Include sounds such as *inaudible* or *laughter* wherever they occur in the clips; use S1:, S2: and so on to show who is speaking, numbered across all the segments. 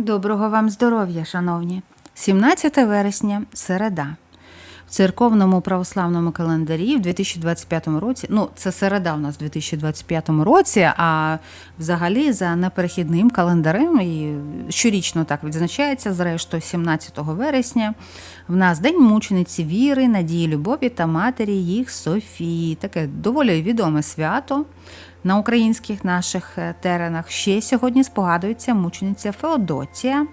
S1: Доброго вам здоров'я, шановні! 17 вересня, середа. В церковному православному календарі в 2025 році, ну це середа у нас в 2025 році, а взагалі за неперехідним календарем і щорічно так відзначається, зрештою, 17 вересня. В нас День мучениці віри, надії, любові та матері їх Софії. Таке доволі відоме свято на українських наших е, теренах. Ще сьогодні спогадується мучениця Феодотія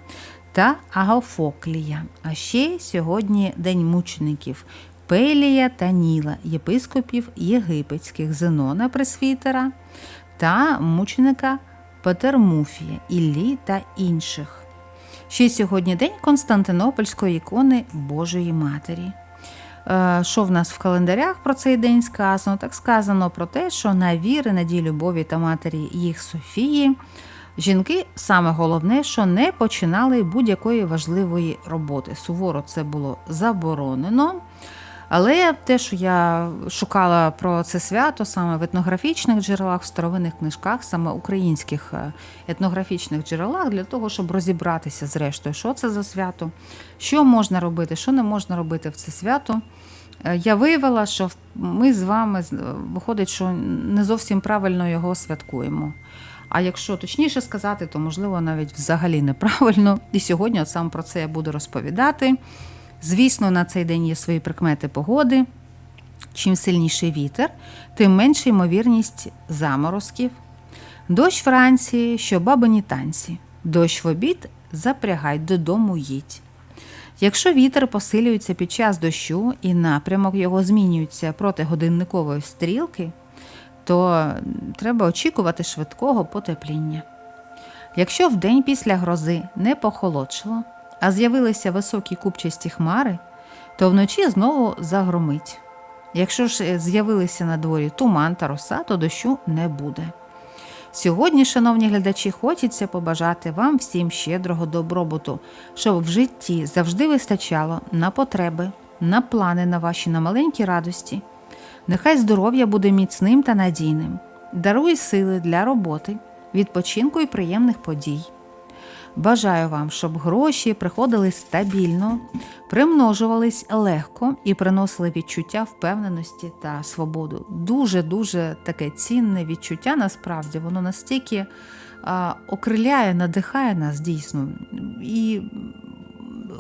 S1: та Агафоклія. А ще сьогодні День мучеників Пелія та Ніла, єпископів єгипетських Зенона Пресвітера та мученика Петермуфія, Іллі та інших. Ще сьогодні день Константинопольської ікони Божої Матері. Е, Що в нас в календарях про цей день сказано? Так сказано про те, що на віри, надій любові та матері їх Софії жінки саме головне, що не починали будь-якої важливої роботи. Суворо це було заборонено. Але те, що я шукала про це свято саме в етнографічних джерелах, в старовинних книжках, саме українських е, етнографічних джерелах, для того, щоб розібратися зрештою, що це за свято, що можна робити, що не можна робити в це свято. Е, Я виявила, що ми з вами виходить, що не зовсім правильно його святкуємо. А якщо точніше сказати, то можливо навіть взагалі неправильно. І сьогодні от саме про це я буду розповідати. Звісно, на цей день є свої прикмети погоди. Чим сильніший вітер, тим менша ймовірність заморозків. Дощ Франції, що бабині танці. Дощ в обід запрягай додому їдь. Якщо вітер посилюється під час дощу і напрямок його змінюється проти годинникової стрілки, то треба очікувати швидкого потепління. Якщо вдень після грози не похолодшало, а з'явилися високі купчасті хмари, то вночі знову загромить. Якщо ж е, з'явилися на дворі туман та роса, то дощу не буде. Сьогодні, шановні глядачі, хочеться побажати вам всім щедрого добробуту, щоб в житті завжди вистачало на потреби, на плани на ваші на маленькі радості. Нехай здоров'я буде міцним та надійним, даруй сили для роботи, відпочинку і приємних подій. Бажаю вам, щоб гроші приходили стабільно, примножувались легко і приносили відчуття впевненості та свободу. Дуже дуже таке цінне відчуття. Насправді воно настільки а, окриляє, надихає нас дійсно. І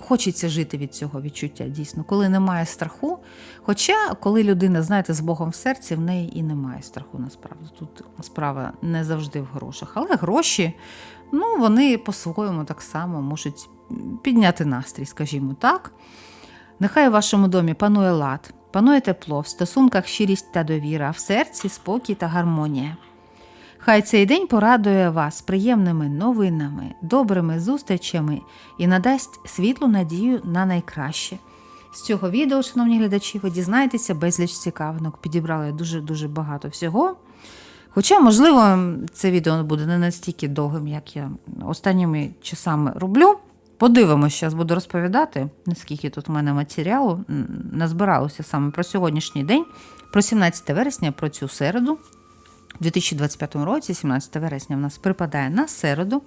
S1: хочеться жити від цього відчуття дійсно, коли немає страху. Хоча, коли людина, знаєте, з Богом в серці, в неї і немає страху, насправді. Тут справа не завжди в грошах. Але гроші, ну, вони по-своєму так само можуть підняти настрій, скажімо так. Нехай у вашому домі панує лад, панує тепло, в стосунках щирість та довіра, а в серці спокій та гармонія. Хай цей день порадує вас приємними новинами, добрими зустрічами і надасть світлу надію на найкраще. З цього відео, шановні глядачі, ви дізнаєтеся безліч цікавинок. Підібрали дуже-дуже багато всього. Хоча, можливо, це відео буде не настільки довгим, як я останніми часами роблю. Подивимось, зараз буду розповідати, наскільки тут в мене матеріалу назбиралося саме про сьогоднішній день, про 17 вересня, про цю середу. У 2025 році, 17 вересня, в нас припадає на середу.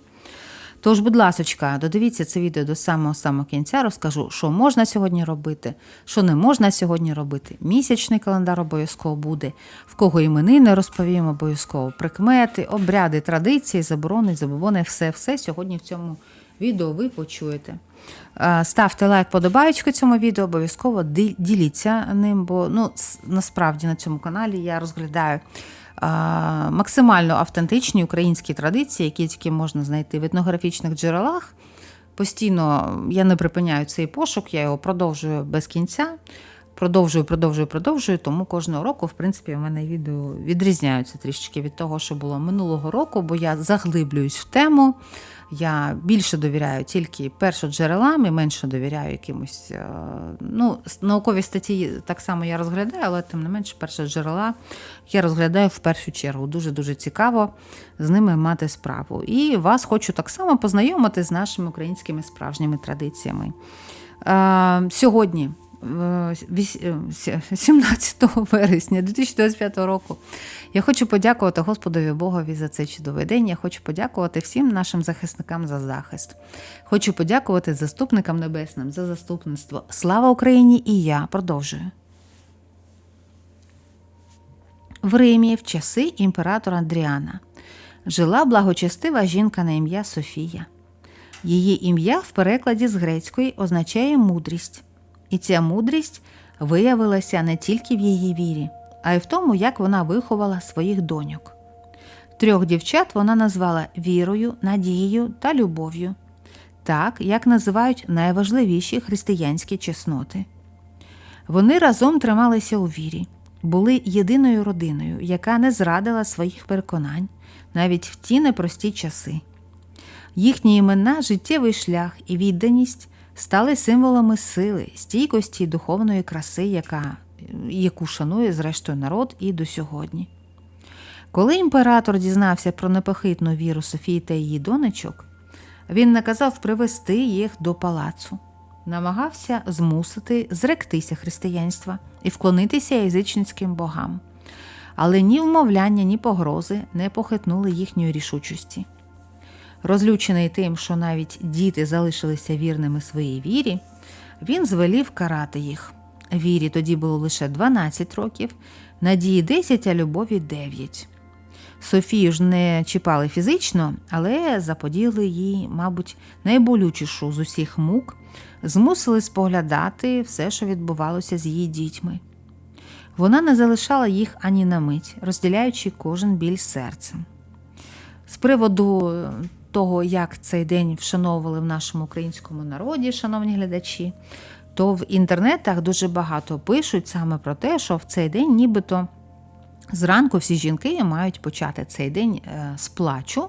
S1: Тож, будь ласочка, додивіться це відео до самого самого кінця. Розкажу, що можна сьогодні робити, що не можна сьогодні робити. Місячний календар обов'язково буде. В кого іменини розповім обов'язково. Прикмети, обряди, традиції, заборони, забобони, все, все сьогодні в цьому відео ви почуєте. Ставте лайк, подобаючки цьому відео, обов'язково діліться ним, бо ну, насправді на цьому каналі я розглядаю максимально автентичні українські традиції, які тільки можна знайти в етнографічних джерелах. Постійно я не припиняю цей пошук, я його продовжую без кінця. Продовжую, продовжую, продовжую. Тому кожного року, в принципі, в мене відео відрізняються трішечки від того, що було минулого року, бо я заглиблююсь в тему. Я більше довіряю тільки першоджерелам і менше довіряю якимось. е, Ну, наукові статті так само я розглядаю, але тим не менше, першоджерела я розглядаю в першу чергу. Дуже дуже цікаво з ними мати справу. І вас хочу так само познайомити з нашими українськими справжніми традиціями. Е, Сьогодні 17 вересня 2025 року. Я хочу подякувати Господові Богові за цей чудовий день. Я хочу подякувати всім нашим захисникам за захист. Хочу подякувати заступникам небесним за заступництво. Слава Україні! І я продовжую. В Римі в часи імператора Андріана жила благочестива жінка на ім'я Софія. Її ім'я в перекладі з грецької означає мудрість, і ця мудрість виявилася не тільки в її вірі, а й в тому, як вона виховала своїх доньок. Трьох дівчат вона назвала вірою, надією та любов'ю, так як називають найважливіші християнські чесноти. Вони разом трималися у вірі, були єдиною родиною, яка не зрадила своїх переконань навіть в ті непрості часи. Їхні імена, життєвий шлях і відданість стали символами сили, стійкості і духовної краси, яка, яку шанує зрештою народ і до сьогодні. Коли імператор дізнався про непохитну віру Софії та її донечок, він наказав привести їх до палацу, намагався змусити зректися християнства і вклонитися язичницьким богам. Але ні вмовляння, ні погрози не похитнули їхньої рішучості. Розлючений тим, що навіть діти залишилися вірними своїй вірі, він звелів карати їх. Вірі тоді було лише 12 років, надії 10, а любові 9. Софію ж не чіпали фізично, але заподіли їй, мабуть, найболючішу з усіх мук, змусили споглядати все, що відбувалося з її дітьми. Вона не залишала їх ані на мить, розділяючи кожен біль серцем. З приводу того, як цей день вшановували в нашому українському народі, шановні глядачі, то в інтернетах дуже багато пишуть саме про те, що в цей день нібито зранку всі жінки мають почати цей день е, з плачу,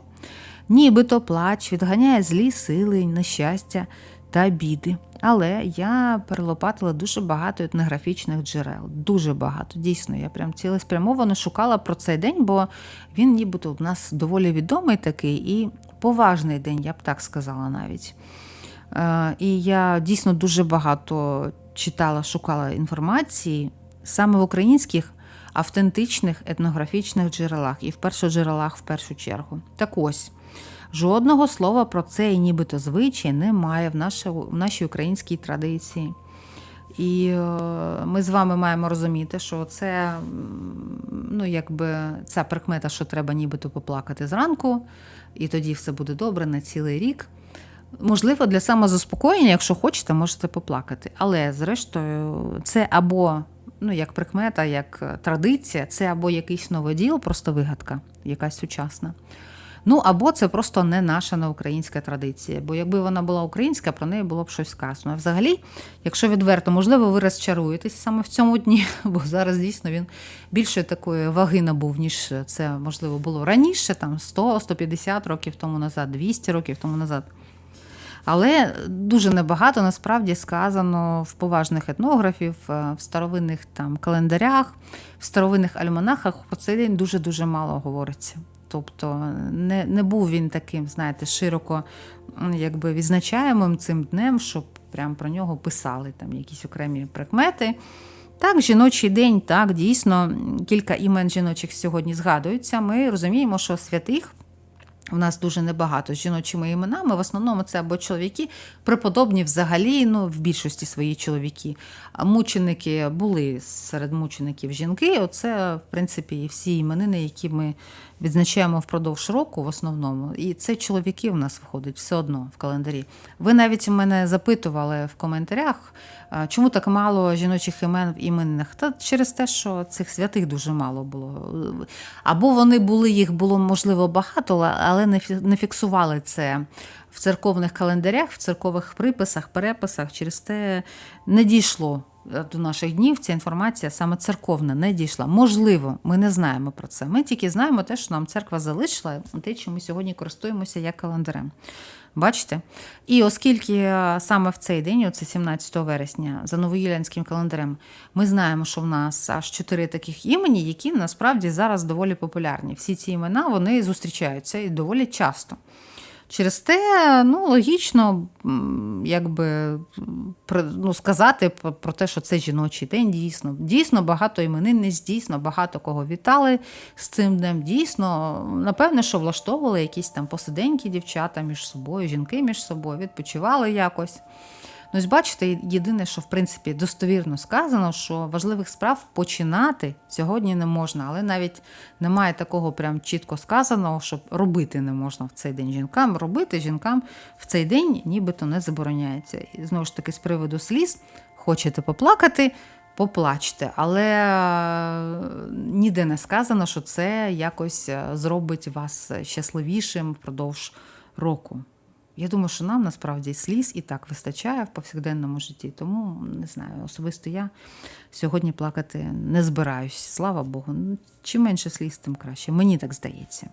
S1: нібито плач відганяє злі сили, нещастя та біди. Але я перелопатила дуже багато етнографічних джерел. Дуже багато. Дійсно, я прям цілеспрямовано шукала про цей день, бо він нібито у нас доволі відомий такий і поважний день, я б так сказала навіть. Е, І я дійсно дуже багато читала, шукала інформації саме в українських автентичних етнографічних джерелах і в першоджерелах в першу чергу. Так ось. Жодного слова про це і нібито звичай немає в, нашій, в нашій українській традиції. І е, ми з вами маємо розуміти, що це ну, якби ця прикмета, що треба нібито поплакати зранку, і тоді все буде добре на цілий рік. Можливо, для самозаспокоєння, якщо хочете, можете поплакати. Але, зрештою, це або ну, як прикмета, як традиція, це або якийсь новоділ, просто вигадка, якась сучасна. Ну, або це просто не наша не українська традиція. Бо якби вона була українська, про неї було б щось сказано. А взагалі, якщо відверто, можливо, ви розчаруєтесь саме в цьому дні, *laughs* бо зараз дійсно він більше такої ваги набув, ніж це можливо було раніше, там 100-150 років тому назад, 200 років тому назад. Але дуже небагато насправді сказано в поважних етнографів, е, в старовинних там календарях, в старовинних альманахах про цей день дуже-дуже мало говориться. Тобто не, не був він таким, знаєте, широко якби відзначаємим цим днем, щоб прям про нього писали там якісь окремі прикмети. Так, жіночий день, так, дійсно, кілька імен жіночих сьогодні згадуються. Ми розуміємо, що святих у нас дуже небагато з жіночими іменами. В основному це або чоловіки, преподобні взагалі, ну, в більшості свої чоловіки. Мученики були серед мучеників жінки. Оце, в принципі, і всі іменини, які ми відзначаємо впродовж року, в основному. І це чоловіки в нас входить все одно в календарі. Ви навіть мене запитували в коментарях, чому так мало жіночих імен в іменинах? Та через те, що цих святих дуже мало було. Або вони були, їх було можливо багато, але не фіксували це в церковних календарях, в церкових приписах, переписах. Через те не дійшло до наших днів. Ця інформація саме церковна не дійшла. Можливо, ми не знаємо про це. Ми тільки знаємо те, що нам церква залишила, те, чим ми сьогодні користуємося як календарем. Бачите? І оскільки е, саме в цей день, оце 17 вересня, за новоюліанським календарем, ми знаємо, що в нас аж чотири таких імені, які насправді зараз доволі популярні. Всі ці імена вони зустрічаються і доволі часто. Через те, ну, логічно, якби ну, сказати про те, що це жіночий день, дійсно. Дійсно, багато іменинниць, дійсно, багато кого вітали з цим днем. Дійсно, напевне, що влаштовували якісь там посиденьки дівчата між собою, жінки між собою, відпочивали якось. Ну, ось бачите, єдине, що в принципі достовірно сказано, що важливих справ починати сьогодні не можна, але навіть немає такого прям чітко сказаного, щоб робити не можна в цей день жінкам. Робити жінкам в цей день нібито не забороняється. І знову ж таки, з приводу сліз, хочете поплакати, поплачте, але е, ніде не сказано, що це якось е, зробить вас щасливішим впродовж року. Я думаю, що нам насправді сліз і так вистачає в повсякденному житті. Тому не знаю, особисто я сьогодні плакати не збираюсь. Слава Богу. Ну, Чим менше сліз, тим краще. Мені так здається.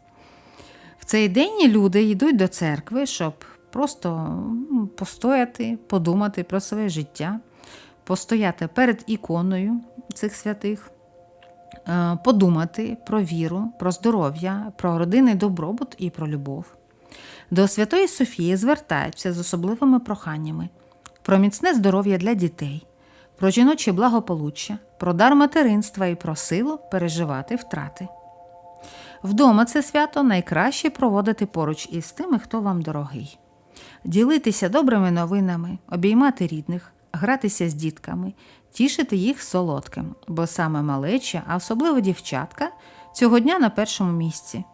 S1: В цей день люди йдуть до церкви, щоб просто постояти, подумати про своє життя, постояти перед іконою цих святих, е, подумати про віру, про здоров'я, про родинний добробут і про любов. До Святої Софії звертаються з особливими проханнями про міцне здоров'я для дітей, про жіноче благополуччя, про дар материнства і про силу переживати втрати. Вдома це свято найкраще проводити поруч із тими, хто вам дорогий. Ділитися добрими новинами, обіймати рідних, гратися з дітками, тішити їх солодким, бо саме малеча, а особливо дівчатка, цього дня на першому місці.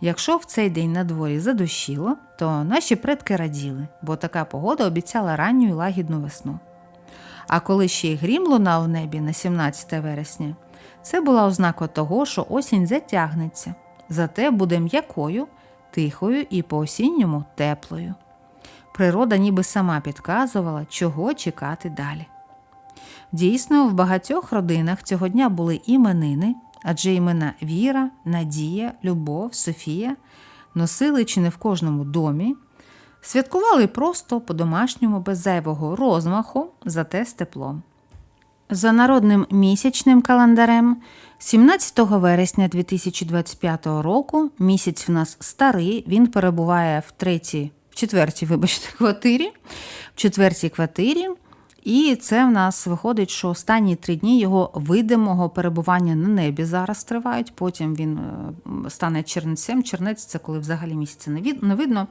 S1: Якщо в цей день на дворі задощило, то наші предки раділи, бо така погода обіцяла ранню і лагідну весну. А коли ще й грім лунав в небі на 17 вересня, це була ознака того, що осінь затягнеться, зате буде м'якою, тихою і по-осінньому теплою. Природа ніби сама підказувала, чого чекати далі. Дійсно, в багатьох родинах цього дня були іменини, адже імена Віра, Надія, Любов, Софія носили чи не в кожному домі, святкували просто по-домашньому, без зайвого розмаху, зате з теплом. За народним місячним календарем 17 вересня 2025 року місяць в нас старий, він перебуває в третій, в четвертій, вибачте, квартирі, в четвертій квартирі. І це в нас виходить, що останні три дні його видимого перебування на небі зараз тривають. Потім він е, стане чернецем. Чернець це коли взагалі місяця не видно.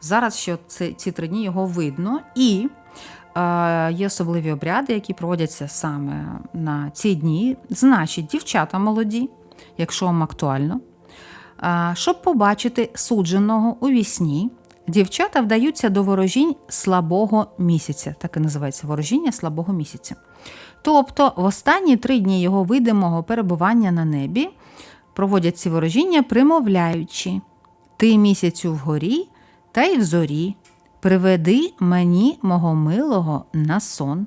S1: Зараз ще ці три дні його видно. І е, є особливі обряди, які проводяться саме на ці дні. Значить, дівчата молоді, якщо вам актуально, е, щоб побачити судженого у вісні, дівчата вдаються до ворожінь слабого місяця. Так і називається ворожіння слабого місяця. Тобто, в останні три дні його видимого перебування на небі проводять ці ворожіння, примовляючи: Ти місяцю вгорі, та й в зорі, приведи мені мого милого на сон.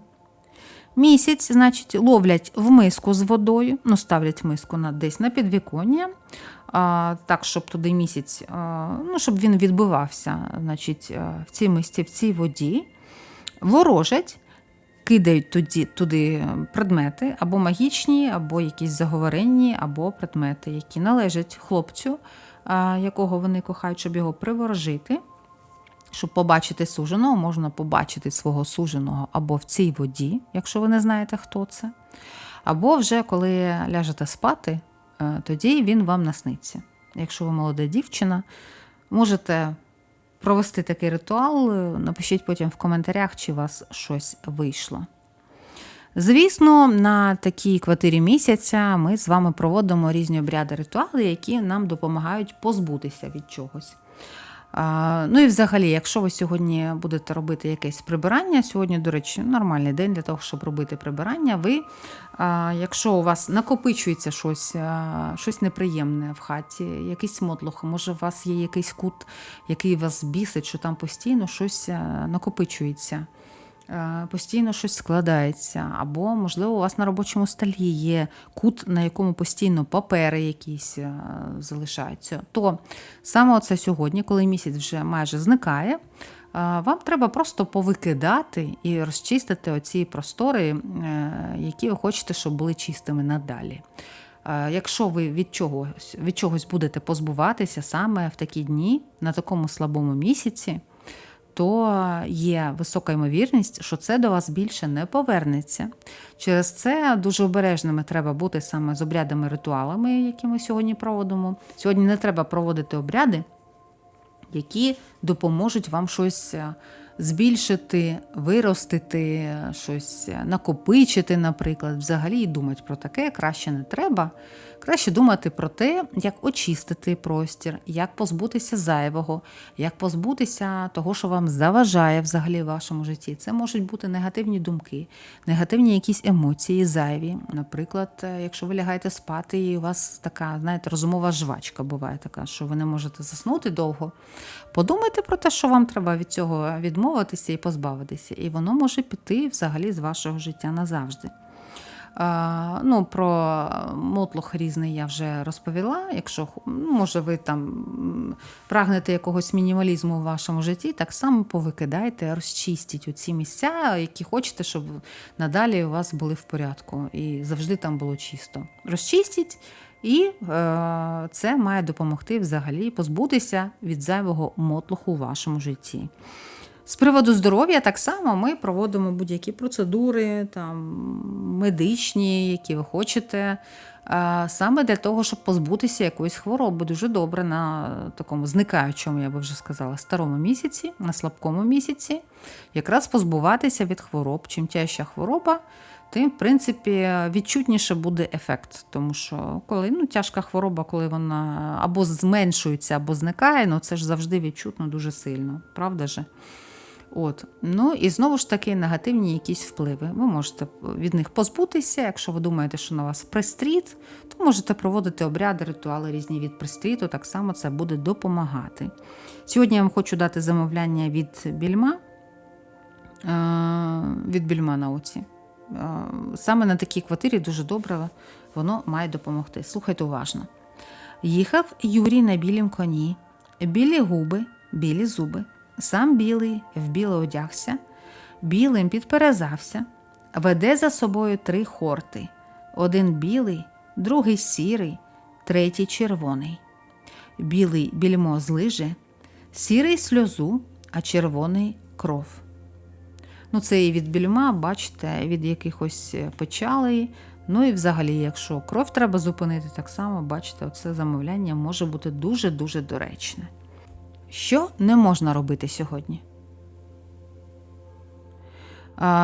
S1: Місяць, значить, ловлять в миску з водою, ну, ставлять миску десь на підвіконня, так, щоб туди місяць, ну, щоб він відбивався значить, в цій мисці, в цій воді, ворожать, кидають туди, туди предмети або магічні, або якісь заговоренні, або предмети, які належать хлопцю, якого вони кохають, щоб його приворожити. Щоб побачити суженого, можна побачити свого суженого або в цій воді, якщо ви не знаєте, хто це. Або вже коли ляжете спати, е, тоді він вам насниться. Якщо ви молода дівчина, можете провести такий ритуал, е, напишіть потім в коментарях, чи у вас щось вийшло. Звісно, на такій квартирі місяця ми з вами проводимо різні обряди ритуали, які нам допомагають позбутися від чогось. Ну і взагалі, якщо ви сьогодні будете робити якесь прибирання, сьогодні, до речі, нормальний день для того, щоб робити прибирання, ви, якщо у вас накопичується щось, щось неприємне в хаті, якийсь мотлох, може, у вас є якийсь кут, який вас бісить, що там постійно щось накопичується. Е, Постійно щось складається, або, можливо, у вас на робочому столі є кут, на якому постійно папери якісь е, залишаються. То саме оце сьогодні, коли місяць вже майже зникає, е, вам треба просто повикидати і розчистити оці простори, які ви хочете, щоб були чистими надалі. Якщо ви від чогось, від чогось будете позбуватися саме в такі дні, на такому слабому місяці, то є висока ймовірність, що це до вас більше не повернеться. Через це дуже обережними треба бути саме з обрядами ритуалами, які ми сьогодні проводимо. Сьогодні не треба проводити обряди, які допоможуть вам щось е, збільшити, виростити, щось е, накопичити, наприклад. Взагалі думати про таке краще не треба. Краще думати про те, як очистити простір, як позбутися зайвого, як позбутися того, що вам заважає взагалі в вашому житті. Це можуть бути негативні думки, негативні якісь емоції, зайві. Наприклад, е, якщо ви лягаєте спати, і у вас така, знаєте, розумова жвачка буває така, що ви не можете заснути довго. Подумайте про те, що вам треба від цього відмовитися і позбавитися, і воно може піти взагалі з вашого життя назавжди. Ну, про мотлох різний я вже розповіла. Якщо ну, може ви там прагнете якогось мінімалізму в вашому житті, так само повикидайте, розчистіть оці місця, які хочете, щоб надалі у вас були в порядку і завжди там було чисто. Розчистіть, і е, це має допомогти взагалі позбутися від зайвого мотлуху у вашому житті. З приводу здоров'я так само ми проводимо будь-які процедури, там, медичні, які ви хочете, е, саме для того, щоб позбутися якоїсь хвороби. Дуже добре на такому зникаючому, я би вже сказала, старому місяці, на слабкому місяці, якраз позбуватися від хвороб. Чим тяжча хвороба, тим, в принципі, відчутніше буде ефект. Тому що коли ну, тяжка хвороба, коли вона або зменшується, або зникає, ну це ж завжди відчутно дуже сильно, правда же? От. Ну і знову ж таки негативні якісь впливи. Ви можете від них позбутися. Якщо ви думаєте, що на вас пристріт, то можете проводити обряди, ритуали різні від пристріту, так само це буде допомагати. Сьогодні я вам хочу дати замовляння від більма, е, від більма на оці. Е, Саме на такій квартирі дуже добре воно має допомогти. Слухайте уважно. Їхав Юрій на білім коні, білі губи, білі зуби, сам білий в біле одягся, білим підперезався, веде за собою три хорти: один білий, другий сірий, третій червоний. Білий більмо злиже, сірий сльозу, а червоний кров. Ну, це і від більма, бачите, від якихось печалей. Ну і взагалі, якщо кров треба зупинити, так само, бачите, оце замовляння може бути дуже-дуже доречне. Що не можна робити сьогодні?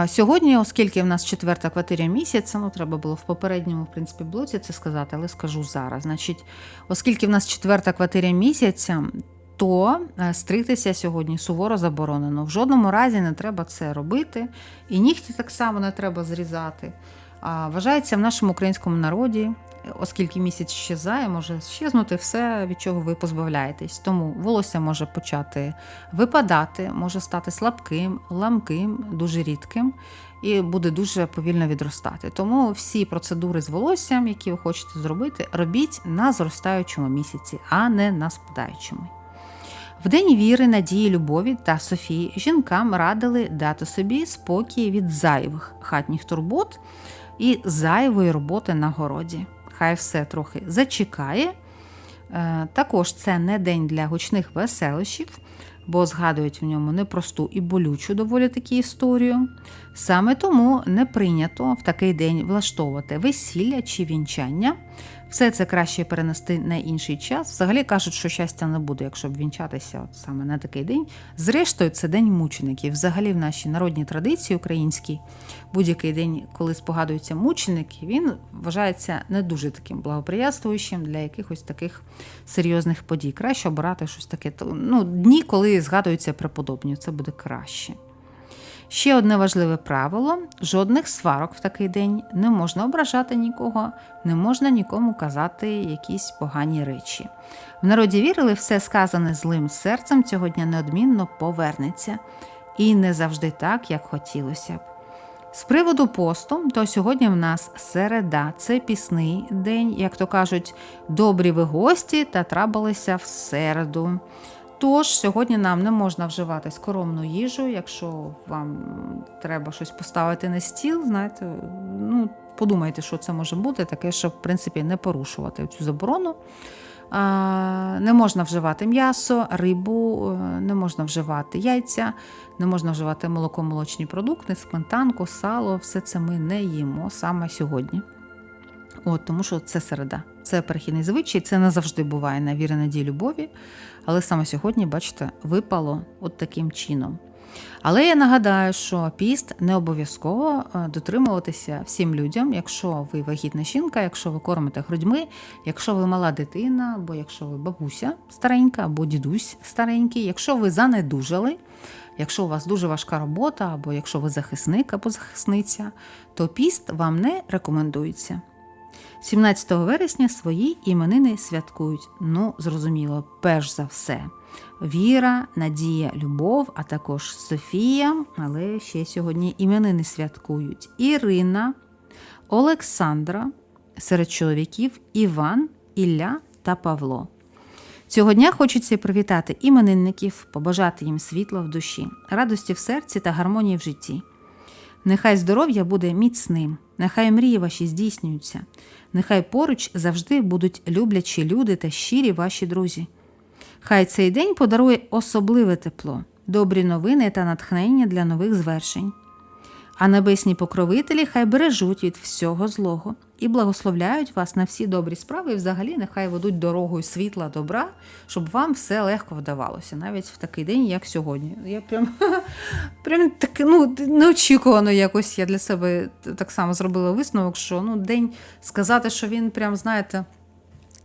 S1: Сьогодні, оскільки в нас четверта квартира місяця, ну треба було в попередньому в принципі блоці це сказати, але скажу зараз. Значить, оскільки в нас четверта квартира місяця, то е, стригтися сьогодні суворо заборонено. В жодному разі не треба це робити, і нігті так само не треба зрізати. Вважається в нашому українському народі, оскільки місяць щезає, може щезнути все, від чого ви позбавляєтесь. Тому волосся може почати випадати, може стати слабким, ламким, дуже рідким і буде дуже повільно відростати. Тому всі процедури з волоссям, які ви хочете зробити, робіть на зростаючому місяці, а не на спадаючому. В день віри, надії, любові та Софії жінкам радили дати собі спокій від зайвих хатніх турбот і зайвої роботи на городі. Хай все трохи зачекає. Е, Також це не день для гучних веселищів, бо згадують в ньому непросту і болючу доволі таки історію. Саме тому не прийнято в такий день влаштовувати весілля чи вінчання. Все це краще перенести на інший час. Взагалі кажуть, що щастя не буде, якщо б вінчатися от саме на такий день. Зрештою, це день мучеників. Взагалі, в нашій народній традиції українській будь-який день, коли спогадуються мученики, він вважається не дуже таким благоприятствуючим для якихось таких серйозних подій. Краще обирати щось таке. Ну, дні, коли згадуються преподобні, це буде краще. Ще одне важливе правило: жодних сварок в такий день не можна ображати нікого, не можна нікому казати якісь погані речі. В народі вірили, все сказане злим серцем цього дня неодмінно повернеться, і не завжди так, як хотілося б. З приводу посту, то сьогодні в нас середа, це пісний день, як то кажуть, добрі ви гості та трапилися в середу. Тож сьогодні нам не можна вживати скоромну їжу, якщо вам треба щось поставити на стіл, знаєте, ну подумайте, що це може бути, таке, щоб в принципі не порушувати цю заборону. Не можна вживати м'ясо, рибу, е, не можна вживати яйця, не можна вживати молоко, молочні продукти, сметанку, сало. Все це ми не їмо саме сьогодні. От, тому що це середа. Це перехідний звичай, це не завжди буває на вірі надії любові. Але саме сьогодні, бачите, випало от таким чином. Але я нагадаю, що піст не обов'язково е, дотримуватися всім людям, якщо ви вагітна жінка, якщо ви кормите грудьми, якщо ви мала дитина, або якщо ви бабуся старенька, або дідусь старенький, якщо ви занедужали, якщо у вас дуже важка робота, або якщо ви захисник або захисниця, то піст вам не рекомендується. 17 вересня свої іменини святкують. Ну, зрозуміло, перш за все. Віра, Надія, Любов, а також Софія, але ще сьогодні іменини святкують Ірина, Олександра, серед чоловіків Іван, Ілля та Павло. Цього дня хочеться привітати іменинників, побажати їм світла в душі, радості в серці та гармонії в житті. Нехай здоров'я буде міцним, нехай мрії ваші здійснюються, нехай поруч завжди будуть люблячі люди та щирі ваші друзі. Хай цей день подарує особливе тепло, добрі новини та натхнення для нових звершень. А небесні покровителі хай бережуть від всього злого і благословляють вас на всі добрі справи, і взагалі нехай ведуть дорогою світла, добра, щоб вам все легко вдавалося, навіть в такий день, як сьогодні. Я прям, *laughs* прям так, ну, неочікувано якось я для себе так само зробила висновок, що ну, день сказати, що він прям, знаєте,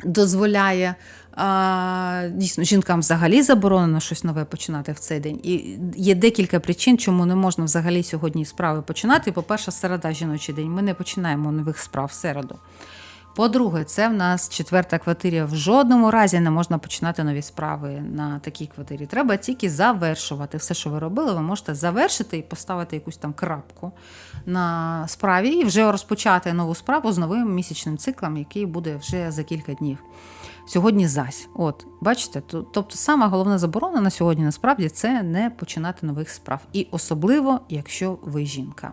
S1: дозволяє. А, Дійсно, жінкам взагалі заборонено щось нове починати в цей день. І є декілька причин, чому не можна взагалі сьогодні справи починати. По-перше, середа жіночий день. Ми не починаємо нових справ в середу. По-друге, це в нас четверта квартира. В жодному разі не можна починати нові справи на такій квартирі. Треба тільки завершувати. Все, що ви робили, ви можете завершити і поставити якусь там крапку на справі, і вже розпочати нову справу з новим місячним циклом, який буде вже за кілька днів. Сьогодні зась. От, бачите, то- тобто сама головна заборона на сьогодні насправді це не починати нових справ. І особливо, якщо ви жінка.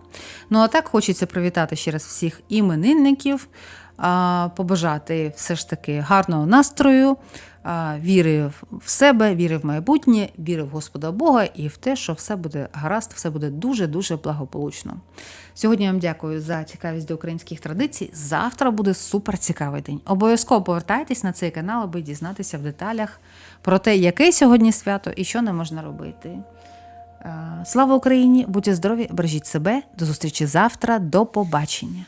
S1: Ну а так хочеться привітати ще раз всіх іменинників, побажати все ж таки гарного настрою, віри в себе, віри в майбутнє, віри в Господа Бога і в те, що все буде гаразд, все буде дуже-дуже благополучно. Сьогодні я вам дякую за цікавість до українських традицій. Завтра буде супер цікавий день. Обов'язково повертайтесь на цей канал, аби дізнатися в деталях про те, яке сьогодні свято і що не можна робити. Слава Україні! Будьте здорові, бережіть себе. До зустрічі завтра. До побачення.